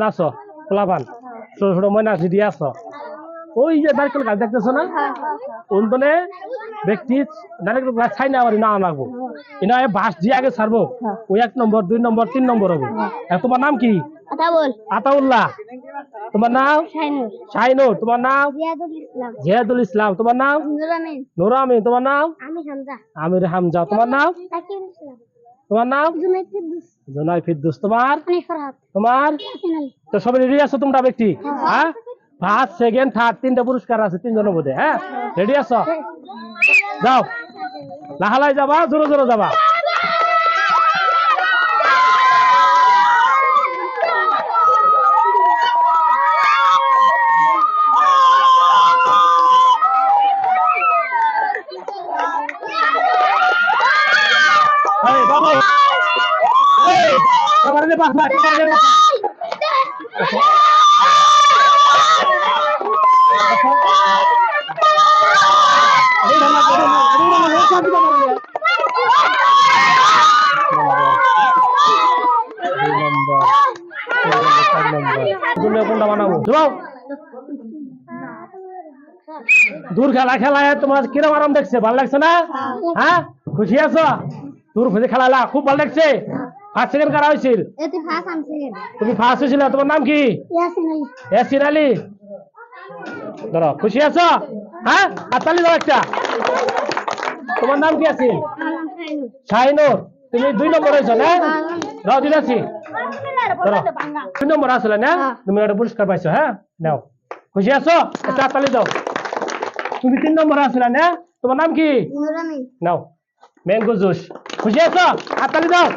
আছো? পোলাপান। ছোট ছোট ময়না দিয়ে আছো। ওই যে নারকেল গাছ দেখতেছো না? ওনতনে ব্যক্তি নারকেল গাছ ছাই না আমার না লাগবো। ইনা এ দিয়ে আগে ছাড়বো। ওই এক নম্বর দুই নম্বর তিন নম্বর হবে। তোমার নাম কি? আতাউল্লাহ। তোমার নাম? শাহিনুর তোমার নাম? জিয়াদুল ইসলাম। তোমার নাম? নুরামিন। তোমার নাম? আমির হামজা। তোমার নাম? তোমার নাম? জোনাই ফিরদুস। তোমার? তোমার? তো সবাই রেডি আছো তোমরা ব্যক্তি? হ্যাঁ। ফার্স্ট সেকেন্ড থার্ড তিনটা পুরস্কার আছে তিনজনের মধ্যে হ্যাঁ? রেডি আছো? যাও। লাহালাই যাবা জোরে জোরে যাবা। এই বাবু এই সবার নে বাসা সবার নে বাসা এই রান্না করে না এই রান্না হোক কাজ করে না দুই নম্বর তিন নম্বর চার নম্বর দুটো কোনটা বানাবো যাও দূর খেলা খেলায় তোমার কিরম আরাম দেখছে ভালো লাগছে না হ্যাঁ খুশি আছো দূর খুশি খেলালা খুব ভালো লাগছে। ফার্স্ট সেকেন্ড কারা হয়েছিল? তুমি ফার্স্ট হয়েছিল তোমার নাম কি? ইয়াসিন আলী। ধরো খুশি আছো? হ্যাঁ? হাততালি দাও একটা। তোমার নাম কি আছে শাহিনুর। তুমি দুই নম্বর হয়েছো না? রাও দিলাছি ধরো দুই নম্বর আসলে না? তুমি একটা পুরস্কার পাইছো হ্যাঁ? নাও। খুশি আছো? একটা হাততালি দাও। তুমি তিন নম্বর আসলে না? তোমার নাম কি? নাও। ম্যাঙ্গো জুস খুশি আছো হাততালি দাও